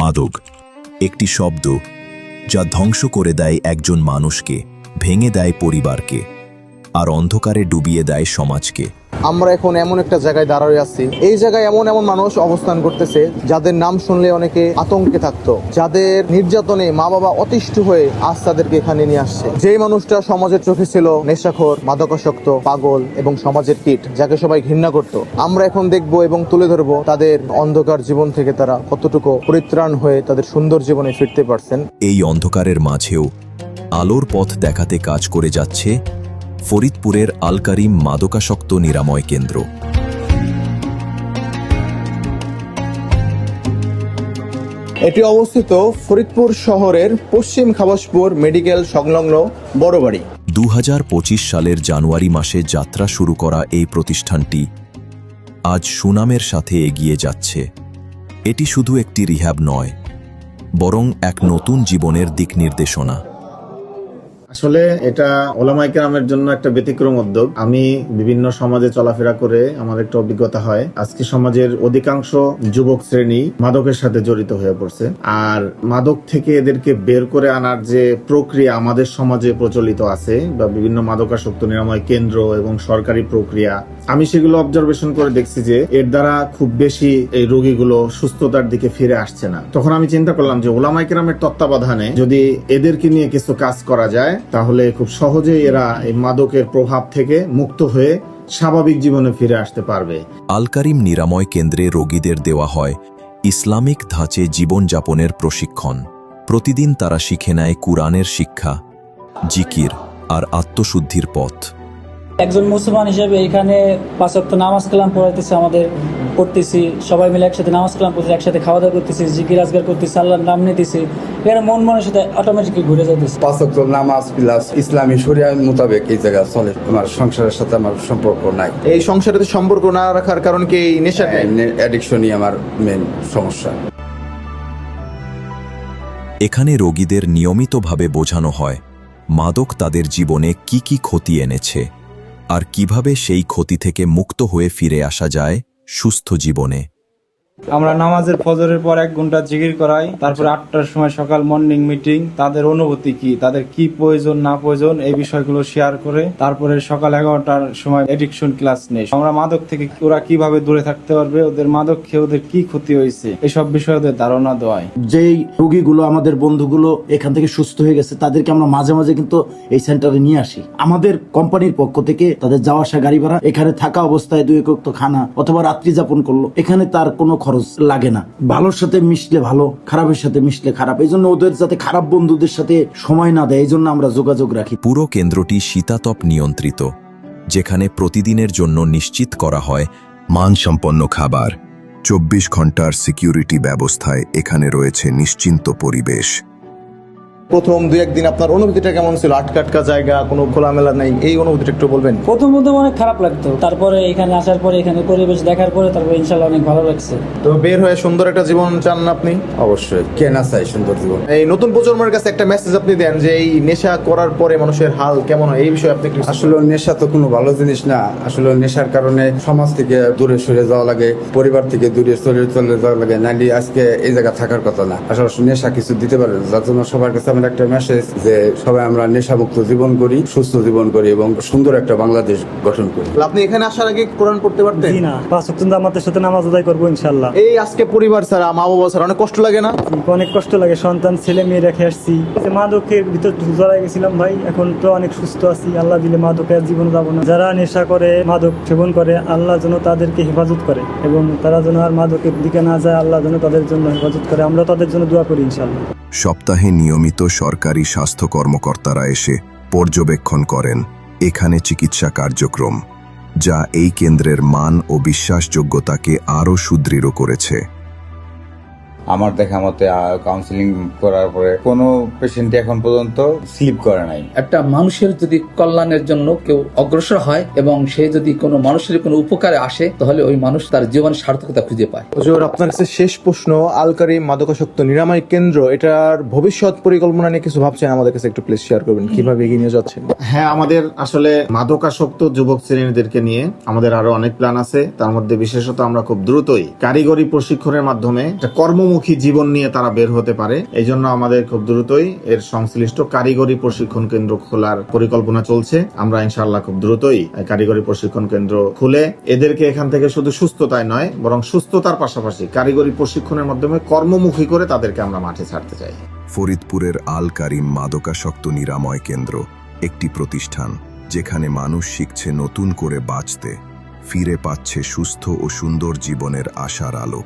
মাদক, একটি শব্দ যা ধ্বংস করে দেয় একজন মানুষকে, ভেঙে দেয় পরিবারকে, আর অন্ধকারে ডুবিয়ে দেয় সমাজকে। আমরা এখন এমন একটা জায়গায় দাঁড়িয়ে আছি। এই জায়গায় এমন এমন মানুষ অবস্থান করতেছে, যাদের নাম শুনলে অনেকে আতঙ্কে থাকতো। যাদের নির্যাতনে মা বাবা অতিষ্ঠ হয়ে আজ তাদেরকে এখানে নিয়ে আসছে। যেই মানুষটা সমাজের চোখে ছিল নেশাখোর, মাদকাসক্ত, পাগল এবং সমাজের কীট, যাকে সবাই ঘৃণা করত। আমরা এখন দেখব এবং তুলে ধরবো তাদের অন্ধকার জীবন থেকে তারা কতটুকু পরিত্রাণ হয়ে তাদের সুন্দর জীবনে ফিরতে পারছেন। এই অন্ধকারের মাঝেও আলোর পথ দেখাতে কাজ করে যাচ্ছে ফরিদপুরের আলকারিম মাদকাসক্ত নিরাময় কেন্দ্র। এটি অবস্থিত ফরিদপুর শহরের পশ্চিম খাবাসপুর মেডিকেল সংলগ্ন বড়বাড়ি। দু হাজার পঁচিশ সালের জানুয়ারি মাসে যাত্রা শুরু করা এই প্রতিষ্ঠানটি আজ সুনামের সাথে এগিয়ে যাচ্ছে। এটি শুধু একটি রিহ্যাব নয় বরং এক নতুন জীবনের দিক নির্দেশনা আসলে এটা ওলামাই কেরামের জন্য একটা ব্যতিক্রম উদ্যোগ। আমি বিভিন্ন সমাজে চলাফেরা করে আমার একটা অভিজ্ঞতা হয়। আজকে সমাজের অধিকাংশ যুবক শ্রেণি মাদকের সাথে জড়িত হয়ে পড়ছে। আর মাদক থেকে এদেরকে বের করে আনার যে প্রক্রিয়া আমাদের সমাজে প্রচলিত আছে বা বিভিন্ন মাদকাসক্ত নিরাময় কেন্দ্র এবং সরকারি প্রক্রিয়া, আমি সেগুলো অবজারভেশন করে দেখছি যে এর দ্বারা খুব বেশি এই রোগীগুলো সুস্থতার দিকে ফিরে আসছে না। তখন আমি চিন্তা করলাম যে ওলামাই কেরামের তত্ত্বাবধানে যদি এদেরকে নিয়ে কিছু কাজ করা যায় তাহলে খুব সহজে এরা এই মাদকের প্রভাব থেকে মুক্ত হয়ে স্বাভাবিক জীবনে ফিরে আসতে পারবে। আলকারিম নিরাময় কেন্দ্রে রোগীদের দেওয়া হয় ইসলামিক ধাঁচে জীবনযাপনের প্রশিক্ষণ। প্রতিদিন তারা শিখে নেয় কুরআনের শিক্ষা, জিকির আর আত্মশুদ্ধির পথ। একজন মুসলমান হিসেবে এখানে পাঁচ ওয়াক্ত নামাজ কালাম পড়াইতেছে আমাদের পড়তেছি সবাই মিলে একসাথে নামাজ কালাম পড়তেছি একসাথে খাওয়া দাওয়া করতেছি জিকির আজগার করতেছি আল্লাহর নাম নিতেছি এখানে মন মনের সাথে অটোমেটিকলি ঘুরে যাইতেছে। পাঁচক নামাজ প্লাস ইসলামী শরিয়া মোতাবেক এই জায়গা চলে আমার সংসারের সাথে আমার সম্পর্ক নাই। এই সংসারে সম্পর্ক না রাখার কারণ কি এই নেশা অ্যাডিকশনই আমার মেন সমস্যা। এখানে রোগীদের নিয়মিতভাবে বোঝানো হয় মাদক তাদের জীবনে কি কি ক্ষতি এনেছে। আর কীভাবে সেই ক্ষতি থেকে মুক্ত হয়ে ফিরে আসা যায় সুস্থ জীবনে। আমরা নামাজের ফজরের পর এক ঘণ্টা জিকির করাই তারপর আটটার সময় সকাল মর্নিং মিটিং তাদের অনুভূতি কি তাদের কি প্রয়োজন না প্রয়োজন এই বিষয়গুলো শেয়ার করে তারপরে সকাল এগারোটার সময় এডিকশন ক্লাস নেই। আমরা মাদক থেকে ওরা কীভাবে দূরে থাকতে পারবে ওদের মাদক খেয়ে ওদের কি ক্ষতি হয়েছে এসব বিষয়ে ওদের ধারণা দেওয়ায় যেই রুগীগুলো আমাদের বন্ধুগুলো এখান থেকে সুস্থ হয়ে গেছে তাদেরকে আমরা মাঝে মাঝে কিন্তু এই সেন্টারে নিয়ে আসি। আমাদের কোম্পানির পক্ষ থেকে তাদের যাওয়া আসা গাড়ি ভাড়া এখানে থাকা অবস্থায় দুই একক খানা অথবা রাত্রি যাপন করল এখানে তার কোনো খরচ লাগে না। ভালোর সাথে মিশলে ভালো, খারাপের সাথে মিশলে খারাপ। এই জন্য ওদের যাতে খারাপ বন্ধুদের সাথে সময় না দেয় এই জন্য আমরা যোগাযোগ রাখি। পুরো কেন্দ্রটি শীতাতপ নিয়ন্ত্রিত, যেখানে প্রতিদিনের জন্য নিশ্চিত করা হয় মানসম্পন্ন খাবার। চব্বিশ ঘণ্টার সিকিউরিটি ব্যবস্থায় এখানে রয়েছে নিশ্চিন্ত পরিবেশ। প্রথম দুই একদিন আপনার অনুভূতিটা কেমন ছিল? আটকা আটকা জায়গা কোনো খোলামেলা নাই এই অনুভূতিটা একটু বলবেন। প্রথম প্রথম অনেক খারাপ লাগতো। তারপরে এখানে আসার পরে এখানে পরিবেশ দেখার পরে তারপরে ইনশাল্লাহ অনেক ভালো লাগছে। তো বের হয়ে সুন্দর একটা জীবন চান না আপনি? অবশ্যই কে না চাই সুন্দর জীবন। এই নতুন প্রজন্মের কাছে একটা মেসেজ আপনি দেন যে এই নেশা করার পরে মানুষের হাল কেমন হয়? এই বিষয়ে আপনি আসলে নেশা তো কোনো ভালো জিনিস না। আসলে নেশার কারণে সমাজ থেকে দূরে সরে যাওয়া লাগে পরিবার থেকে দূরে চলে চলে যাওয়া লাগে। নাইলে আজকে এই জায়গা থাকার কথা না। আসলে নেশা কিছু দিতে পারে যার জন্য সবার কাছে আমার একটা মেসেজ যে সবাই আমরা নেশামুক্ত জীবন করি সুস্থ জীবন করি এবং সুন্দর একটা বাংলাদেশ গঠন করি। আপনি এখানে আসার আগে কোরআন পড়তে পারতেন? জি না পাঁচ ওয়াক্ত জামাতের সাথে নামাজ আদায় করব ইনশাল্লাহ এই আজকে পরিবার ছাড়া মা বাবা ছাড়া অনেক কষ্ট লাগে না? অনেক কষ্ট লাগে সন্তান ছেলে মেয়ে রেখে আসছি। যে মাদকের ভিতর জড়াই গেছিলাম ভাই এখন তো অনেক সুস্থ আছি আল্লাহ দিলে মাদকে আর জীবন যাব না। যারা নেশা করে মাদক সেবন করে আল্লাহ যেন তাদেরকে হেফাজত করে এবং তারা যেন আর মাদকের দিকে না যায় আল্লাহ যেন তাদের জন্য হেফাজত করে আমরা তাদের জন্য দোয়া করি ইনশাল্লাহ সপ্তাহে নিয়মিত সরকারি স্বাস্থ্য কর্মকর্তারা এসে পর্যবেক্ষণ করেন এখানে চিকিৎসা কার্যক্রম, যা এই কেন্দ্রের মান ও বিশ্বাসযোগ্যতাকে আরও সুদৃঢ় করেছে। আমার দেখা মতে কাউন্সিলিং করার পরে কোনো পেশেন্ট এখন পর্যন্ত স্লিপ করে নাই। একটা মানুষের যদি কল্যাণের জন্য কেউ অগ্রসর হয় এবং সে যদি কোনো মানুষের কোনো উপকারে আসে তাহলে ওই মানুষ তার জীবন সার্থকতা খুঁজে পায়। হুজুর আপনার কাছে শেষ প্রশ্ন আলকারি মাদকাসক্ত নিরাময় কেন্দ্র এটার ভবিষ্যৎ পরিকল্পনা নিয়ে কিছু ভাবছেন? আমাদের কাছে একটু প্লিজ শেয়ার করবেন কীভাবে এগিয়ে নিয়ে যাচ্ছেন? হ্যাঁ আমাদের আসলে মাদকাসক্ত যুবক শ্রেণীদেরকে নিয়ে আমাদের আরও অনেক প্ল্যান আছে। তার মধ্যে বিশেষত আমরা খুব দ্রুতই কারিগরি প্রশিক্ষণের মাধ্যমে একটা কর্মমুখী কর্মমুখী জীবন নিয়ে তারা বের হতে পারে। এই জন্য আমাদের খুব দ্রুতই এর সংশ্লিষ্ট কারিগরি প্রশিক্ষণ কেন্দ্র খোলার পরিকল্পনা চলছে। আমরা ইনশাআল্লাহ খুব দ্রুতই কারিগরি প্রশিক্ষণ কেন্দ্র খুলে এদেরকে এখান থেকে শুধু সুস্থতায় নয়, বরং সুস্থতার পাশাপাশি কারিগরি প্রশিক্ষণের মাধ্যমে কর্মমুখী করে তাদেরকে আমরা মাঠে ছাড়তে চাই। ফরিদপুরের আল কারিম মাদকাসক্ত নিরাময় কেন্দ্র একটি প্রতিষ্ঠান যেখানে মানুষ শিখছে নতুন করে বাঁচতে, ফিরে পাচ্ছে সুস্থ ও সুন্দর জীবনের আশার আলো।